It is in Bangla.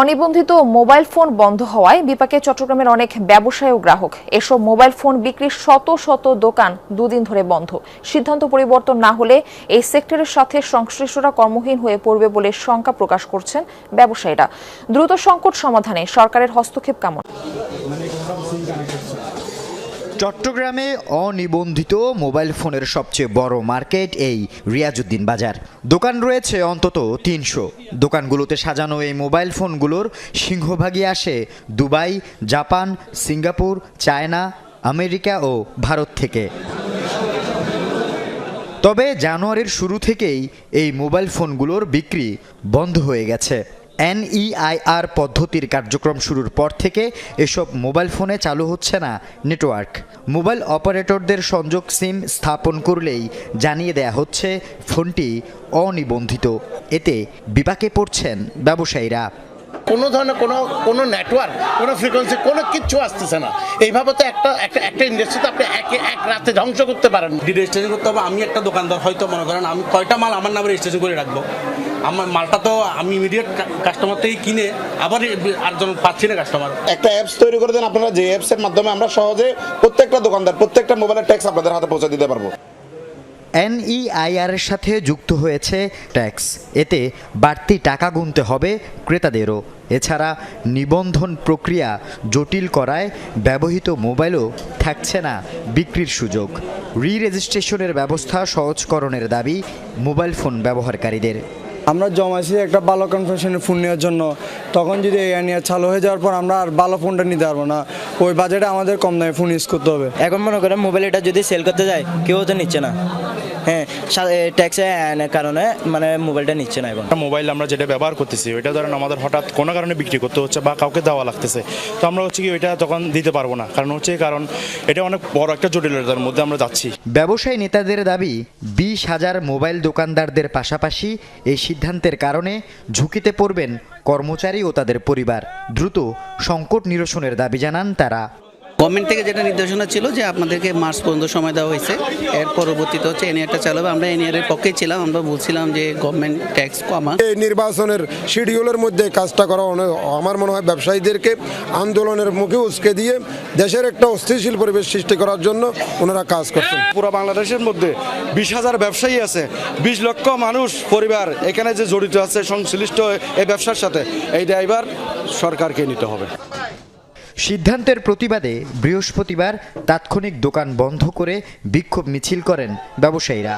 অনিবন্ধিত মোবাইল ফোন বন্ধ হওয়ায় বিপাকে চট্টগ্রামের অনেক ব্যবসায়ী ও গ্রাহক। এসব মোবাইল ফোন বিক্রির শত শত দোকান দুদিন ধরে বন্ধ। সিদ্ধান্ত পরিবর্তন না হলে এই সেক্টরের সাথে সংশ্লিষ্টরা কর্মহীন হয়ে পড়বে বলে শঙ্কা প্রকাশ করছেন ব্যবসায়ীরা। দ্রুত সংকট সমাধানে সরকারের হস্তক্ষেপ কামনা? চট্টগ্রামে অনিবন্ধিত মোবাইল ফোনের সবচেয়ে বড় মার্কেট এই রিয়াজুদ্দিন বাজার। দোকান রয়েছে অন্তত তিনশো। দোকানগুলোতে সাজানো এই মোবাইল ফোনগুলোর সিংহভাগই আসে Dubai, Japan, Singapore, China, America ও ভারত থেকে। তবে জানুয়ারির শুরু থেকেই এই মোবাইল ফোনগুলোর বিক্রি বন্ধ হয়ে গেছে। এনইআইআর পদ্ধতির কার্যক্রম শুরুর পর থেকে এসব মোবাইল ফোনে চালু হচ্ছে না নেটওয়ার্ক। মোবাইল অপারেটরদের সংযোগ সিম স্থাপন করলেই জানিয়ে দেয়া হচ্ছে ফোনটি অনিবন্ধিত। এতে বিপাকে পড়ছেন ব্যবসায়ীরা। কোনো ধরনের কোনো কোনো নেটওয়ার্ক কোনো ফ্রিকোয়েন্সি কোনো কিচ্ছু আসতেছে না। এইভাবে তো একটা একটা একটা ইন্ডাস্ট্রিতে আপনি একে এক রাতে ধ্বংস করতে পারেন রেজিস্ট্রেশন করতে হবে আমি একটা দোকানদার হয়তো মনে করেন আমি কয়টা মাল আমার নামে রেজিস্ট্রেশন করে রাখব। আমার মালটা তো আমি ইমিডিয়েট কাস্টমার থেকে কিনে আবার আরেকজন পাচ্ছি না কাস্টমার একটা অ্যাপস তৈরি করে দেন আপনারা যে অ্যাপসের মাধ্যমে আমরা সহজে প্রত্যেকটা দোকানদার প্রত্যেকটা মোবাইলের ট্যাক্স আপনাদের হাতে পৌঁছে দিতে পারব। এনইআইআর এর সাথে যুক্ত হয়েছে ট্যাক্স এতে বাড়তি টাকা গুনতে হবে ক্রেতাদেরও। এছাড়া নিবন্ধন প্রক্রিয়া জটিল করায় ব্যবহৃত মোবাইলও থাকছে না বিক্রির সুযোগ। রি রেজিস্ট্রেশনের ব্যবস্থা সহজকরণের দাবি মোবাইল ফোন ব্যবহারকারীদের। আমরা জমাইছি একটা ভালো কনফিউশনের ফোন নেওয়ার জন্য। তখন যদি এই নিয়ে চালু হয়ে যাওয়ার পর আমরা আর ভালো ফোনটা নিতে পারব না। ওই বাজেটে আমাদের কম দামে ফোন ইউজ করতে হবে। এখন মনে করেন মোবাইল এটা যদি সেল করতে যায় কেউ তো নিচ্ছে না। হ্যাঁ ট্যাক্সে কারণে মানে মোবাইলটা নিচ্ছে না এখন। একটা মোবাইল আমরা যেটা ব্যবহার করতেছি ওইটা ধরেন আমাদের হঠাৎ কোনো কারণে বিক্রি করতে হচ্ছে বা কাউকে দেওয়া লাগতেছে তো আমরা হচ্ছে কি ওইটা তখন দিতে পারব না। কারণ হচ্ছে কারণ এটা অনেক বড় একটা জটিলতার মধ্যে আমরা যাচ্ছি। ব্যবসায়ী নেতাদের দাবি বিশ হাজার মোবাইল দোকানদারদের পাশাপাশি এই সিদ্ধান্তের কারণে ঝুঁকিতে পড়বেন কর্মচারী ও তাদের পরিবার। দ্রুত সংকট নিরসনের দাবি জানান তারা। গভর্নমেন্ট থেকে যেটা নির্দেশনা ছিল যে আপনাদেরকে মার্চ পর্যন্ত সময় দেওয়া হয়েছে। এর পরবর্তীতে হচ্ছে এনআরটা চালাবে। আমরা এনআর পক্ষে ছিলাম। আমরা বলছিলাম যে গভর্নমেন্ট ট্যাক্স কমা। এই নির্বাচনের শিডিউলের মধ্যে কাজটা করা আমার মনে হয় ব্যবসায়ীদেরকে আন্দোলনের মুখে উস্কে দিয়ে দেশের একটা অস্থিতিশীল পরিবেশ সৃষ্টি করার জন্য ওনারা কাজ করছেন। পুরো বাংলাদেশের মধ্যে বিশ হাজার ব্যবসায়ী আছে। বিশ লক্ষ মানুষ পরিবার এখানে যে জড়িত আছে সংশ্লিষ্ট এই ব্যবসার সাথে। এই ড্রাইভার সরকারকে নিতে হবে। সিদ্ধান্তের প্রতিবাদে বৃহস্পতিবার তাৎক্ষণিক দোকান বন্ধ করে বিক্ষোভ মিছিল করেন ব্যবসায়ীরা।